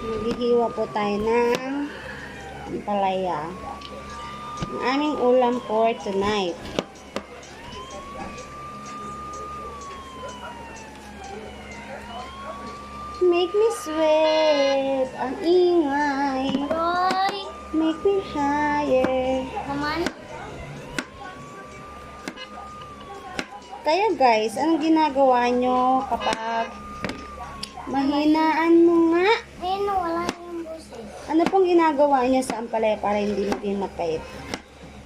Maghihiwa po tayo ng palaya. Ang aming ulam for tonight. Make me sweat. Ang ingay. Make me higher. Naman? Kaya guys, anong ginagawa nyo kapag mahinaan mo nga? Ayun wala yung buses. Ano pong ginagawa niya sa ampalaya para hindi maging mapait?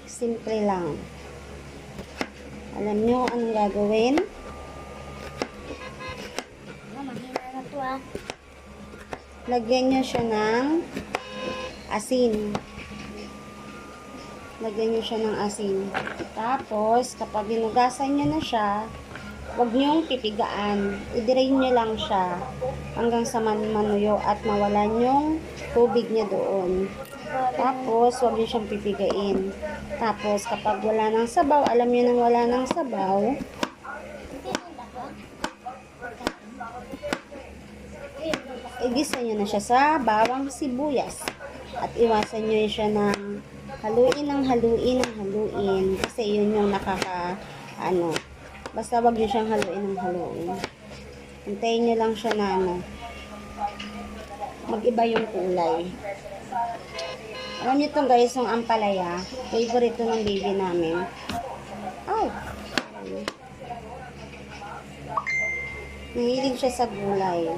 Simple lang. Alam niyo anong gagawin? Ah, mahina na to ah. Lagyan niyo siya ng asin. Lagyan niyo siya ng asin. Tapos, kapag ginugasan niyo na siya, huwag niyong pipigaan. I-drain niyo lang siya hanggang sa man manuyo at mawalan yung tubig niya doon. Tapos, huwag niyo siyang pipigain. Tapos, kapag wala ng sabaw, alam niyo nang wala ng sabaw, igisa niyo na siya sa bawang sibuyas. At iwasan niyo siya ng haluin ng haluin ng haluin. Kasi yun yung nakaka, ano, basta wag niyo siyang haluin ng haluin. Hintayin niyo lang siya na, ano, mag-iba yung kulay. Alam niyo to guys, yung ampalaya, favorite ng baby namin. Ay! Mahilig siya sa gulay.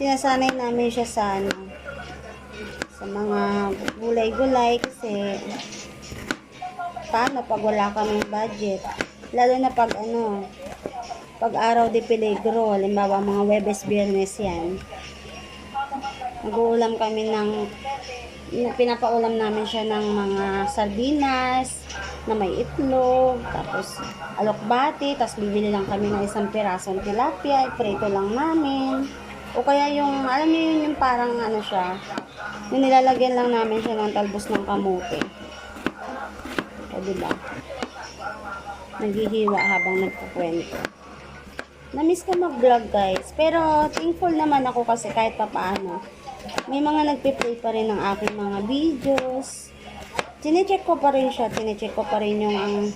Sinasanay namin siya sa ano, sa mga gulay-gulay kasi paano pag wala kaming budget. Lalo na pag ano, pag araw de peligro, halimbawa mga Webes Biyernes yan. Nag-uulam kami ng pinapaulam namin siya ng mga sardinas na may itlog, tapos alokbati, tapos bibili lang kami ng isang pirasong tilapia, iprito lang namin. O kaya yung, alam niyo yun, yung parang ano siya, yung nilalagyan lang namin siya ng talbos ng kamote. O, diba? Naghihiwa habang nagkukwento. Namiss ko mag-vlog guys. Pero thankful naman ako kasi kahit pa paano. May mga nagpe-play pa rin ng aking mga videos. Tinecheck ko pa rin siya. Tinecheck ko pa rin yung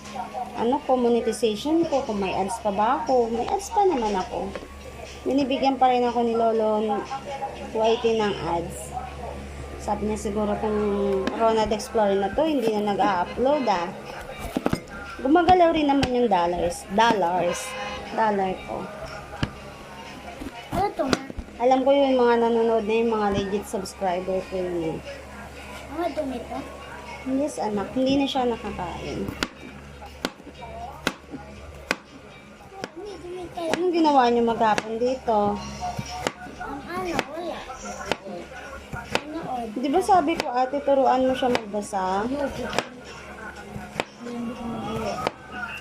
ano ko, monetization ko. Kung may ads pa ba ako. May ads pa naman ako. Binibigyan pa rin ako ni Lolo Whitey ng ads. Sabi niya siguro kung Ronald Explorer na to, hindi na nag-a-upload ah. Gumagalaw rin naman yung dollars. Dollars. Dollar ko. Ano to? Alam ko yung mga nanonood na yung mga legit subscriber ko yun. eh. Ano to? Yes, anak. Hindi na siya nakakain. Anong ginawa niyo maghapon dito? Ang ano, wala. Ano? Di ba sabi ko ate, turuan mo siya magbasa?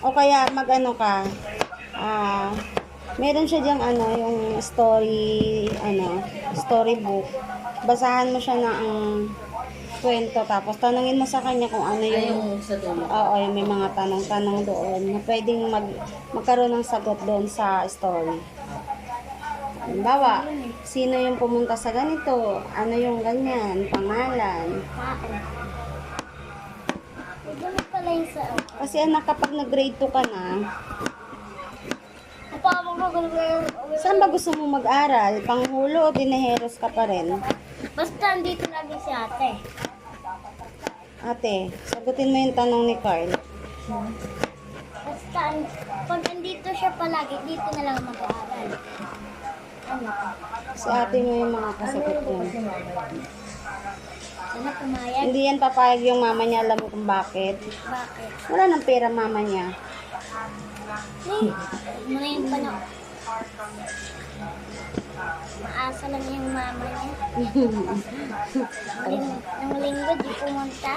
O kaya mag-ano ka? Ah, meron siya diyang ano, yung story, ano, storybook. Basahan mo siya ng kwento tapos tanungin mo sa kanya kung ano yung sa dulo. Oo, yung may mga tanong-tanong doon na pwedeng mag, magkaroon ng sagot doon sa story. Halimbawa, sino yung pumunta sa ganito? Ano yung ganyan? Pangalan? Dumi pala yung sa... Kasi anak, kapag nag-grade 2 ka na, Apa mo ko gulong saan ba gusto mo mag-aral? Panghulo o dineheros ka pa rin? Basta andito lagi si ate. Ate, sagutin mo yung tanong ni Carl. Basta pag andito siya palagi, dito na lang mag-aaral. Ano? Si ate mo yung mga kasagot niya. Sana pumayag. Hindi yan papayag yung mama niya, alam mo kung bakit. Bakit? Wala ng pera mama niya. Eh, muna yung panahon. Maasa lang yung mama niya. Ling nang linggo, di pumunta.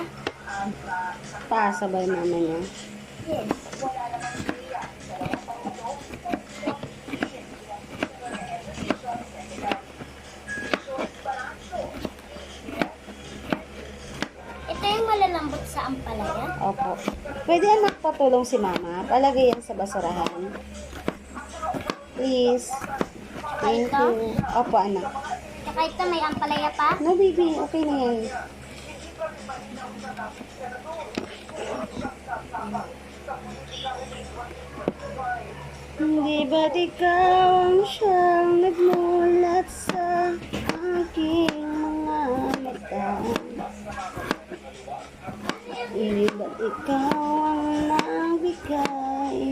Paasa ba yung mama niya? Yes. Ito yung malalambot sa ampalaya? Opo. Pwede anak patulong si mama. Palagay yan sa basurahan. Please. Thank you. Opo, anak. Tsaka ito, may ampalaya pa. No, baby. Okay na yan. Hindi ba't ikaw ang siyang nagmulat sa aking mga mata? Hindi ba't ikaw ang nagbigay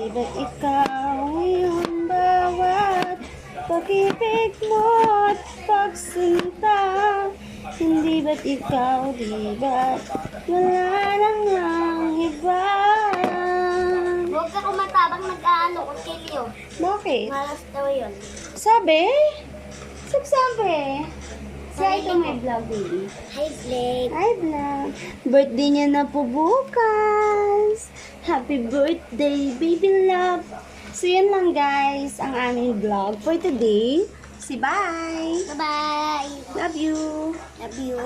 Ba't ikaw yung bawat pag-ibig mo at pagsinta? Hindi ba't ikaw, di ba't wala nang ang iba? Huwag ka kumatabang nag-aano ko Leo. Bakit? Malas daw yun. Sabi? Sabi? Siya ito may vlog, baby. Hi, Blake. Hi, vlog. Birthday niya na po bukas. Happy birthday, baby love. So, yun lang guys, ang aming vlog for today. Si bye. Bye-bye. Love you. Love you.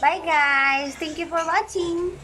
Bye guys. Thank you for watching.